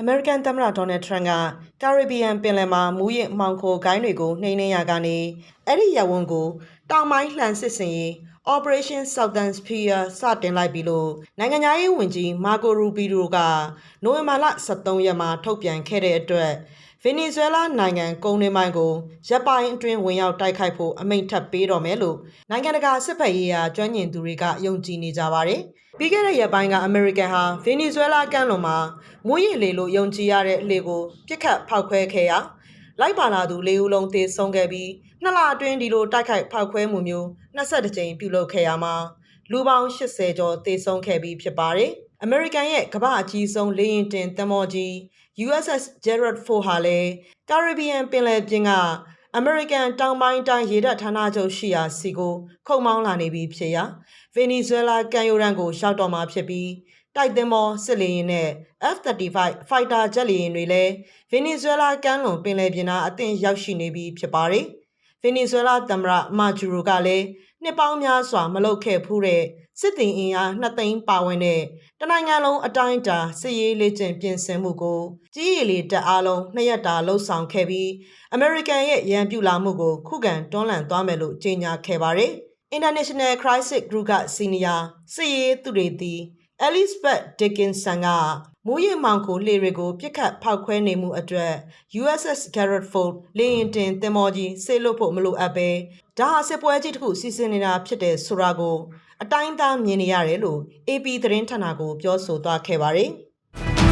အမေရိကန်သမ္မတဒေါ်နယ်ထရန့်ကကာရစ်ဘီယံပင်လယ်မှာမူးယစ်မှောင်ခိုဂိုင်းတွေကိုနှိမ်နင်းရကနေအဲ့ဒီရပ်ဝန်းကိုတောင်ပိုင်းလှန်စစ်စင်ရေး Operation Southern Spear စတင်လိုက်ပြီလို့နိုင်ငံသားရေးဝန်ကြီးမာကိုရူဘီဒိုကနိုဝင်ဘာလ23ရက်မှာထုတ်ပြန်ခဲ့တဲ့အတွက်ဗင်နီဇွဲလားနိုင်ငံကုန်းတွင်းပိုင်းကိုရပ်ပိုင်းအတွင်းဝင်ရောက်တိုက်ခိုက်ဖို့အမိန့်ထပ်ပေးတော့မယ်လို့နိုင်ငံတကာစစ်ဖက်ရေးရာကျွမ်းကျင်သူတွေကယုံကြည်နေကြပါတယ်။ပြီးခဲ့တဲ့ရက်ပိုင်းကအမေရိကန်ဟာဗင်နီဇွဲလားကမ်းလွန်မှာမွေးရည်လေလို့ယုံကြည်ရတဲ့အလေကိုပြစ်ခတ်ဖောက်ခွဲခဲ့ရာ လိုက်ပါလာသူ၄ဦးလုံးသေဆုံးခဲ့ပြီးနှစ်လအတွင်းဒီလိုတိုက်ခိုက်ဖောက်ခွဲမှုမျိုး22ကြိမ်ပြုလုပ်ခဲ့ရမှာလူပေါင်း80ကျော်သေဆုံးခဲ့ပြီးဖြစ်ပါတယ်။ American ရဲ့ကမ္ဘာအကြီးဆုံးလေယာဉ်တင်သင်္ဘောကြီး USS Gerald Ford ဟာလည်းကာရစ်ဘီယံပင်လယ်ပြင်ကအမေရိကန်တောင်ပိုင်းတိုင်းရေတပ်ဌာနချုပ်ရှိရာစီကိုခုတ်မောင်းလာနေပြီဖြစ်ရာဗင်နီဇွဲလားကမ်းရိုးတန်းကိုရှောက်တော်မှာဖြစ်ပြီး တိုက်သင်္ဘောစစ်လေယာဉ်နဲ့ F-35 Fighter Jet လေယာဉ်တွေလည်းဗင်နီဇွဲလားကမ်းလွန်ပင်လယ်ပြင်သားအသင့်ရောက်ရှိနေပြီဖြစ်ပါတယ်။ဗင်နီဇွဲလားသမ္မတမာဂျူရိုကလည်းနှစ်ပေါင်းများစွာမလုပ်ခဲ့ဖူးတဲ့စစ်တင်အင်အား2သိန်းပါဝင်တဲ့တနိုင်ငံလုံးအတိုင်းအတာစစ်ရေးလေ့ကျင့်ပြင်ဆင်မှုကိုကြီးရည်လေတပ်အားလုံးနှစ်ရက်တာလှုပ်ဆောင်ခဲ့ပြီးအမေရိကန်ရဲ့ရန်ပြုလာမှုကိုခုခံတွန်းလှန်သွားမယ်လို့ကြေညာခဲ့ပါတယ်။ International Crisis Group ကစီနီယာစစ်ရေးသူတွေသည် Elizabeth Dickinson ကမူးယစ်မောင်ခိုလှေတွေကိုပြစ်ခတ်ဖောက်ခွဲနေမှုအတွက် USS Gerald Ford လေယာဉ်တင်သင်္ဘောကြီးဆေးလွတ်ဖို့မလိုအပ်ပဲဒါဟာစစ်ပွဲကြီးတစ်ခုစီစဉ်နေတာဖြစ်တယ်ဆိုတာကို အတိုင်းသားမြင်နေရတယ်လို့ AP သတင်းဌာနကိုပြောဆိုသွားခဲ့ပါတယ်။